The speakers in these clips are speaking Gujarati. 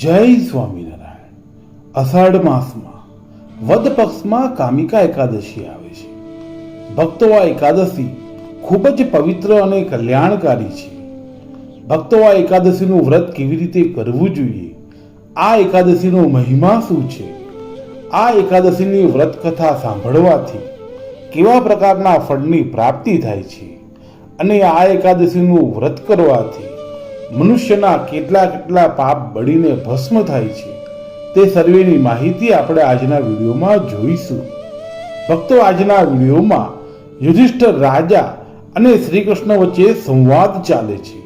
જય સ્વામિનારાયણ અષાઢ માસમાં વદ પક્ષમાં કામિકા એકાદશી આવે છે. ભક્તો આ એકાદશી ખૂબ જ પવિત્ર અને કલ્યાણકારી છે. ભક્તો આ એકાદશીનું વ્રત કેવી રીતે કરવું જોઈએ? આ એકાદશીનો મહિમા શું છે? આ એકાદશીની વ્રત કથા સાંભળવાથી કેવા પ્રકારના ફળની પ્રાપ્તિ થાય છે? અને આ એકાદશીનું વ્રત કરવાથી મનુષ્યના કેટલા કેટલા પાપ બળીને ભસ્મ થાય છે, તે સર્વેની માહિતી આપણે આજના વિડીયોમાં જોઈશું. ભક્તો, આજના વિડીયોમાં યુધિષ્ઠર રાજા અને શ્રી કૃષ્ણ વચ્ચે સંવાદ ચાલે છે.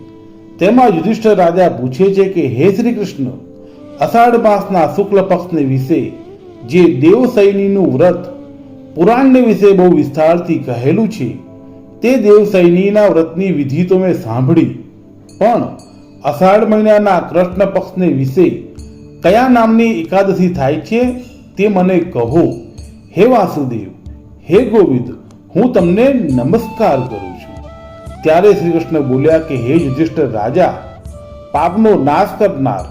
તેમાં યુધિષ્ઠર રાજા પૂછે છે કે, હે શ્રી કૃષ્ણ અષાઢ માસના શુક્લ પક્ષને વિશે જે દેવસૈનીનું વ્રત પુરાણને વિશે બહુ વિસ્તારથી કહેલું છે, તે દેવસૈનીના વ્રતની વિધિ તો મેં સાંભળી, પણ અષાઢ મહિનાના કૃષ્ણ પક્ષને વિશે કયા નામની એકાદશી થાય છે તે મને કહો. હે વાસુદેવ, હે ગોવિંદ, હું તમને નમસ્કાર કરું છું. ત્યારે શ્રી કૃષ્ણ બોલ્યા કે, હે યુધિષ્ઠિર રાજા, પાપનો નાશ કરનાર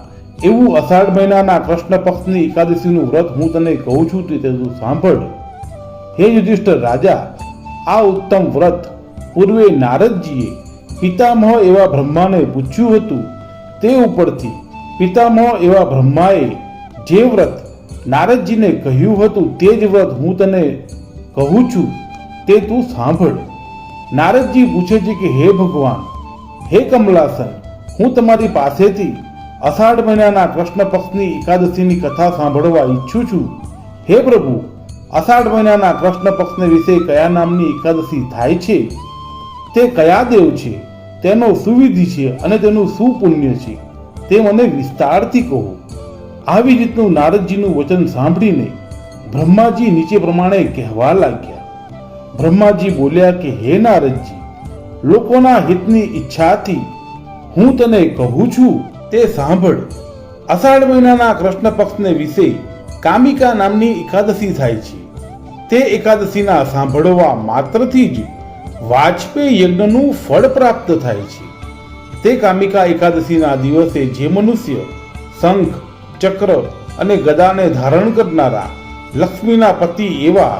એવું અષાઢ મહિનાના કૃષ્ણ પક્ષની એકાદશીનું વ્રત હું તને કહું છું તે તું સાંભળ. હે યુધિષ્ઠિર રાજા, આ ઉત્તમ વ્રત પૂર્વે નારદજીએ પિતામહ એવા બ્રહ્માને પૂછ્યું હતું, તે ઉપરથી પિતામહ એવા બ્રહ્માએ જે વ્રત નારદજીને કહ્યું હતું તે જ વ્રત હું તને કહું છું, તે તું સાંભળ. નારદજી પૂછે છે કે, હે ભગવાન, હે કમલાસન, હું તમારી પાસેથી અષાઢ મહિનાના કૃષ્ણ પક્ષની એકાદશીની કથા સાંભળવા ઈચ્છું છું. હે પ્રભુ, અષાઢ મહિનાના કૃષ્ણ પક્ષને વિશે કયા નામની એકાદશી થાય છે? તે કયા દેવ છે? તેનો સુવિધિ છે અને તેનું શું પુણ્ય છે. તે મને વિસ્તારથી કહો. આવી રીતનું નારદજીનું વચન સાંભળીને બ્રહ્માજી નીચે પ્રમાણે કહેવા લાગ્યા. બ્રહ્માજી બોલ્યા કે, હે નારદજી, લોકોના હિતની ઈચ્છાથી હું તને કહું છું, તે સાંભળ. અષાઢ મહિનાના કૃષ્ણ પક્ષને વિશે કામિકા નામની એકાદશી થાય છે. તે એકાદશીના સાંભળવા માત્રથી જ વાજપેયી યજ્ઞનું ફળ પ્રાપ્ત થાય છે. તે કામિકા એકાદશીના દિવસે જે મનુષ્ય શંખ, ચક્ર અને ગદાને ધારણ કરનારા લક્ષ્મીના પતિ એવા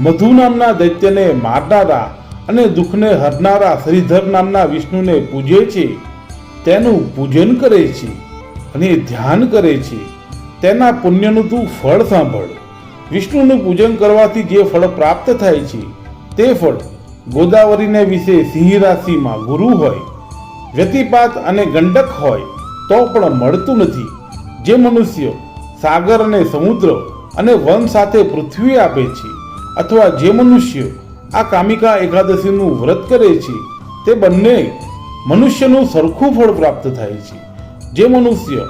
મધુ નામના દૈત્યને મારનારા અને દુઃખને હરનારા શ્રીધર નામના વિષ્ણુને પૂજે છે, તેનું પૂજન કરે છે અને ધ્યાન કરે છે. તેના પુણ્યનું તું ફળ સાંભળ. વિષ્ણુનું પૂજન કરવાથી જે ફળ પ્રાપ્ત થાય છે, તે ફળ ગોદાવરીને વિશે સિંહ રાશિમાં ગુરુ હોય, વ્યતિપાત અને ગંડક હોય, તો પણ મળતું નથી. જે મનુષ્ય સાગર અને સમુદ્ર અને વન સાથે પૃથ્વી આપે છે અથવા જે મનુષ્ય આ કામિકા એકાદશીનું વ્રત કરે છે, તે બંને મનુષ્યનું સરખું ફળ પ્રાપ્ત થાય છે. જે મનુષ્ય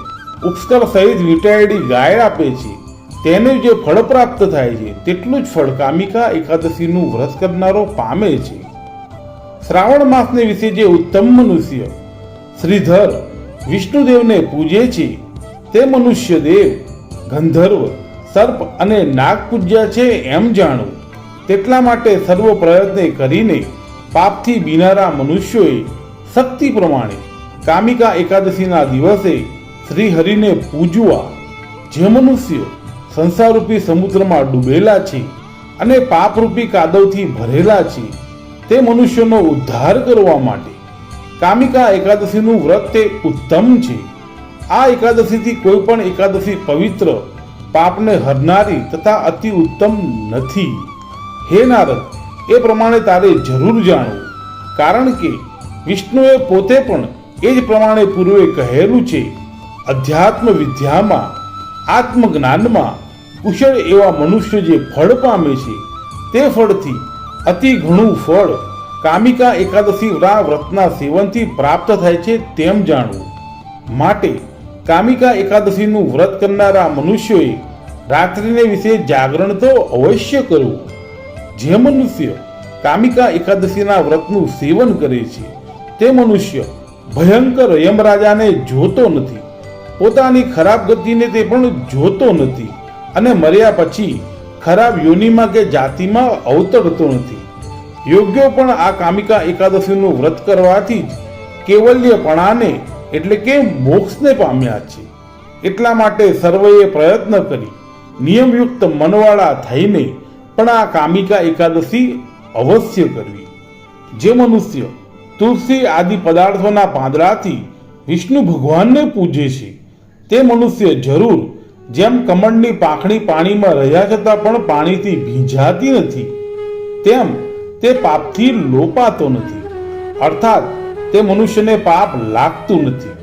ઉપસ્કર સહિત વિટાયડી ગાય આપે છે તેને જે ફળ પ્રાપ્ત થાય છે, તેટલું જ ફળ કામિકા એકાદશીનું વ્રત કરનારો પામે છે. શ્રાવણ માસને વિશે જે ઉત્તમ મનુષ્ય શ્રીધર વિષ્ણુદેવને પૂજે છે, તે મનુષ્ય દેવ ગંધર્વ, સર્પ અને નાગ પૂજ્યા છે એમ જાણવું તેટલા માટે સર્વ પ્રયત્ન કરીને પાપથી બીનારા મનુષ્યોએ શક્તિ પ્રમાણે કામિકા એકાદશીના દિવસે શ્રી હરિને પૂજવા જે મનુષ્ય સંસારરૂપી સમુદ્રમાં ડૂબેલા છે અને પાપરૂપી કાદવથી ભરેલા છે. તે મનુષ્યનો ઉદ્ધાર કરવા માટે કામિકા એકાદશીનું વ્રત તે ઉત્તમ છે. આ એકાદશીથી કોઈ પણ એકાદશી પવિત્ર, પાપને હરનારી તથા અતિ ઉત્તમ નથી. હે નારદ, એ પ્રમાણે તારે જરૂર જાણવું, કારણ કે વિષ્ણુએ પોતે પણ એ જ પ્રમાણે પૂર્વે કહેલું છે. અધ્યાત્મ વિદ્યામાં આત્મજ્ઞાનમાં કુશળ એવા મનુષ્ય જે ફળ પામે છે, તે ફળથી અતિ ઘણું ફળ કામિકા એકાદશી વ્રતના સેવનથી પ્રાપ્ત થાય છે તેમ જાણવું. માટે કામિકા એકાદશીનું વ્રત કરનારા મનુષ્યોએ રાત્રિને વિશે જાગરણ તો અવશ્ય કરવું. જે મનુષ્ય કામિકા એકાદશીના વ્રતનું સેવન કરે છે, તે મનુષ્ય ભયંકર યમરાજાને જોતો નથી. પોતાની ખરાબ ગતિને તે પણ જોતો નથી. અને મર્યા પછી ખરાબ યોનિમાં કે જાતિમાં અવતરતો નથી. યોગ્ય પણ આ કામિકા એકાદશીનું વ્રત કરવાથી જ કેવલ્યપણાને એટલે કે મોક્ષને પામ્યા છે. એટલા માટે સર્વેએ પ્રયત્ન કરી, નિયમયુક્ત મનવાળા થઈને પણ આ કામિકા એકાદશી અવશ્ય કરવી. જે મનુષ્ય તુલસી આદિ પદાર્થોના પાંદડાથી વિષ્ણુ ભગવાનને પૂજે છે, તે મનુષ્ય જરૂર જેમ કમળની પાંખડી પાણીમાં રહ્યા છતાં પણ પાણીથી ભીંજાતી નથી, તેમ તે પાપથી લોપાતો નથી. અર્થાત, તે મનુષ્યને પાપ લાગતું નથી.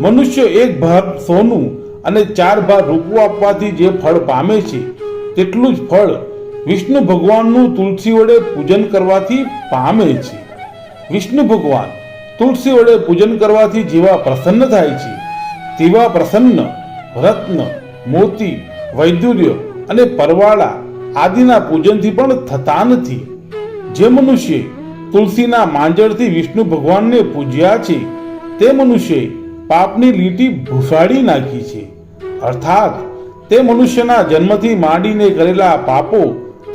મનુષ્ય એક ભાગ સોનું અને ચાર ભાગ રૂપું આપવાથી જે ફળ પામે છે, તેટલું જ ફળ વિષ્ણુ ભગવાનનું તુલસી વડે પૂજન કરવાથી પામે છે. વિષ્ણુ ભગવાન તુલસી વડે પૂજન કરવાથી જેવા પ્રસન્ન થાય છે, તેવા પ્રસન્ન, રત્ન મોતી વૈદુર્ય અને પરવાળા આદિના પૂજનથી પણ થતા નથી. જે મનુષ્ય તુલસીના માંજળથી વિષ્ણુ ભગવાનને પૂજ્યા છે, તે મનુષ્ય પાપની લીટી ભૂસાડી નાખી છે. અર્થાત, તે મનુષ્યના જન્મથી માંડીને કરેલા પાપો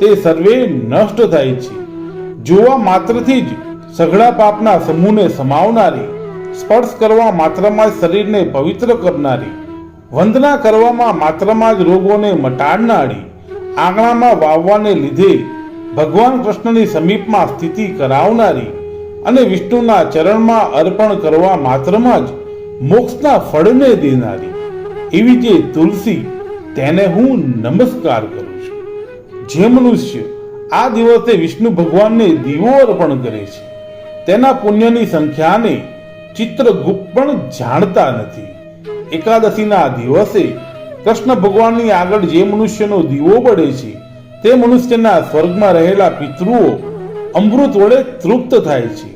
તે સર્વે નષ્ટ થાય છે. જોવા માત્રથી જ સઘળા પાપના સમૂહને સમાવનારી, સ્પર્શ કરવા માત્રમાં શરીરને પવિત્ર કરનારી વંદના કરવામાં માત્રમાં જ રોગોને મટાડનારી, આંગણામાં વાવવાને લીધે ભગવાન કૃષ્ણની સમીપમાં સ્થિતિ કરાવનારી અને વિષ્ણુના ચરણમાં અર્પણ કરવા માત્રમાં જ મોક્ષના ફળને દેનારી. એવી જે તુલસી, તેને હું નમસ્કાર કરું છું. જે મનુષ્ય આ દિવસે વિષ્ણુ ભગવાનને દીવો અર્પણ કરે છે, તેના પુણ્યની સંખ્યાને ચિત્રગુપ્ત પણ જાણતા નથી. એકાદશીના દિવસે કૃષ્ણ ભગવાનની આગળ જે મનુષ્યનો દીવો બળે છે, તે મનુષ્યના સ્વર્ગમાં રહેલા પિતૃઓ અમૃત વડે તૃપ્ત થાય છે.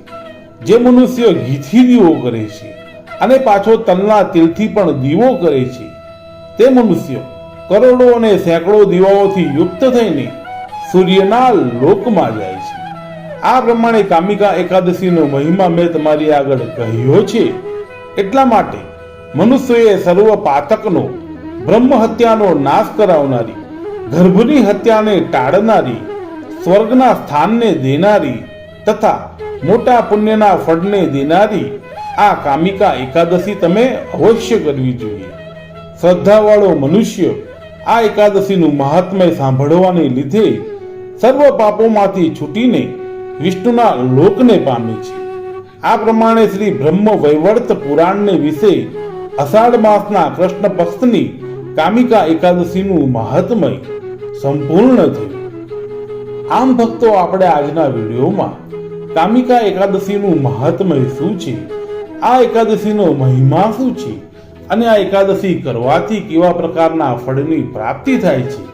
જે મનુષ્ય ઘીથી દીવો કરે છે અને પાછો તલના તિલથી પણ દીવો કરે છે, તે મનુષ્ય કરોડો અને સેંકડો દીવાઓથી યુક્ત થઈને સૂર્યના લોકમાં જાય છે. આ પ્રમાણે કામિકા એકાદશીનો મહિમા મેં તમારી આગળ કહ્યો છે. એટલા માટે મનુષ્યએ સર્વ પાતકનો બ્રહ્મ હત્યાનો નાશ કરાવનારી, ગર્ભની હત્યાને ટાળનારી, સ્વર્ગના સ્થાનને દેનારી તથા મોટા પુણ્યના ફળને દેનારી આ કામિકા એકાદશી તમે અવશ્ય કરવી જોઈએ. શ્રદ્ધાવાળો મનુષ્ય આ એકાદશીનું મહાત્મય સાંભળવાને લીધે સર્વ પાપોમાંથી છૂટીને વિષ્ણુના લોકને પામે છે. આ પ્રમાણે શ્રી બ્રહ્મ વૈવર્ત પુરાણને વિશે અષાઢ માસના કૃષ્ણ પક્ષની કામિકા એકાદશીનું મહાત્મય સંપૂર્ણ થયું આમ ભક્તો, આપણે આજના વિડીયોમાં કામિકા એકાદશીનું મહાત્મય શું છે? આ એકાદશીનો મહિમા શું છે? અને આ એકાદશી કરવાથી કેવા પ્રકારના ફળની પ્રાપ્તિ થાય છે?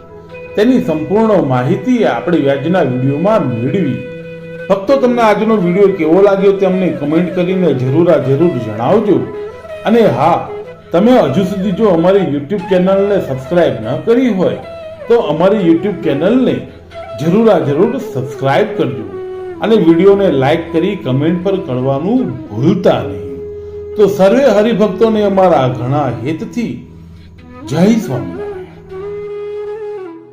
તેની સંપૂર્ણ માહિતી આપણે વ્યાજના વિડીયોમાં મેળવી. ભક્તો, તમને આજનો વીડિયો કેવો લાગ્યો તે અમને કમેન્ટ કરીને જરૂર જરૂર જણાવજો. અને હા, તમે હજુ સુધી જો અમારી યુટ્યુબ ચેનલને સબસ્ક્રાઇબ ન કરી હોય, તો અમારી યુટ્યુબ ચેનલને જરૂર આ જરૂર સબસ્ક્રાઇબ કરજો. અને વિડીયોને લાઈક કરી કમેન્ટ પર કરવાનું ભૂલતા નહીં. તો સર્વે હરિભક્તોને અમારા ઘણા હેતથી જય સ્વામી